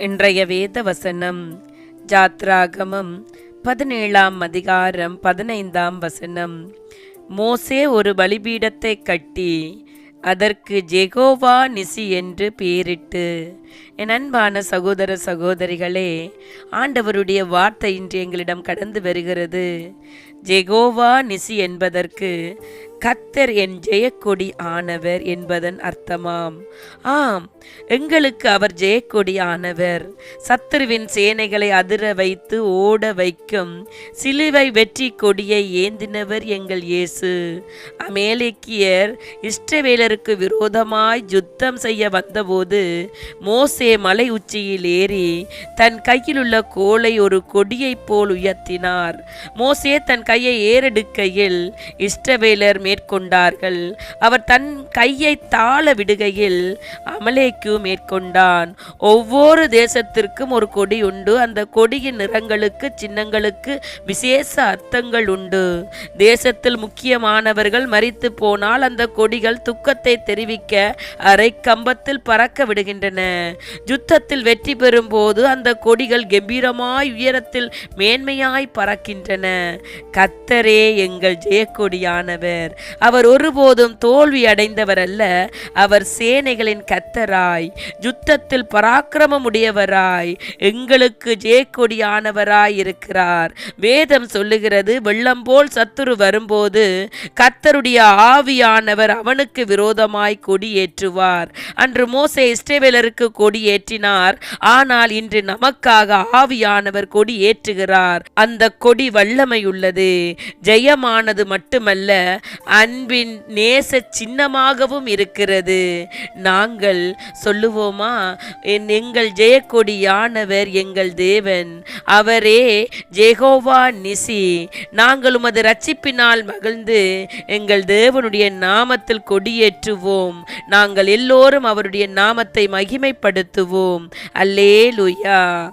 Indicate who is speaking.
Speaker 1: இன்றைய வேத வசனம் ஜாத்ராகமம் பதினேழாம் அதிகாரம் பதினைந்தாம் வசனம். மோசே ஒரு பலிபீடத்தை கட்டி அதற்கு ஜெகோவா நிசி என்று பெயரிட்டு என் அன்பான சகோதர சகோதரிகளே ஆண்டவருடைய வார்த்தை இன்று எங்களிடம் கடந்து வருகிறது. ஜெகோவா நிசி என்பதற்கு கத்தர் என் ஜெயக்கொடி ஆனவர் என்பதன் அர்த்தமாம். ஆம் எங்களுக்கு அவர் ஜெயக்கொடி ஆனவர். சத்துருவின் சேனைகளை அதிர வைத்து ஓட வைக்கும் சிலுவை வெற்றி கொடியை ஏந்தினவர் எங்கள் இயேசு. அமேலிக்கியர் இஷ்டவேலருக்கு விரோதமாய் யுத்தம் செய்ய வந்தபோது மோசே மலை உச்சியில் ஏறி தன் கையில் உள்ள கோலை ஒரு கொடியைப் போல் உயர்த்தினார். மோசே தன் கையை ஏறெடுக்கையில் இஷ்டவேலர் மேற்கொண்டார்கள். அவர் தன் கையை தாழ விடுகையில் அமலேக்கு மேற்கொண்டான். ஒவ்வொரு தேசத்திற்கும் ஒரு கொடி உண்டு. அந்த கொடியின் நிறங்களுக்கு சின்னங்களுக்கு விசேஷ அர்த்தங்கள் உண்டு. தேசத்தில் முக்கியமானவர்கள் மறித்து போனால் அந்த கொடிகள் துக்கத்தை தெரிவிக்க அரை கம்பத்தில் பறக்க விடுகின்றன. யுத்தத்தில் வெற்றி பெறும் போது அந்த கொடிகள் கம்பீரமாய் உயரத்தில் மேன்மையாய் பறக்கின்றன. கத்தரே எங்கள் ஜெயக்கொடியானவர். அவர் ஒருபோதும் தோல்வி அடைந்தவர் அல்ல அவர் சேனைகளின் கத்தராய் யுத்தத்தில் பராக்கிரமமுடையவராய் எங்களுக்கு ஜெயக்கொடியானவராய் இருக்கிறார் வேதம் சொல்லுகிறது வெள்ளம் போல் சத்துரு வரும்போது கத்தருடைய ஆவியானவர் அவனுக்கு விரோதமாய் கொடி ஏற்றுவார் அன்று மோசே இஸ்ரேவேலருக்கு கொடி ஏற்றினார் ஆனால் இன்று நமக்காக ஆவியானவர் கொடி ஏற்றுகிறார் அந்த கொடி வல்லமையுள்ளது. ஜெயமானது மட்டுமல்ல அன்பின் நேச சின்னமாகவும் இருக்கிறது. நாங்கள் சொல்லுவோமா? என் எங்கள் ஜெயக்கொடியானவர் எங்கள் தேவன். அவரே ஜெகோவா நிசி. நாங்கள் உமது ரட்சிப்பினால் மகிழ்ந்து எங்கள் தேவனுடைய நாமத்தில் கொடியேற்றுவோம். நாங்கள் எல்லோரும் அவருடைய நாமத்தை மகிமைப்படுத்துவோம். அல்லே லுயா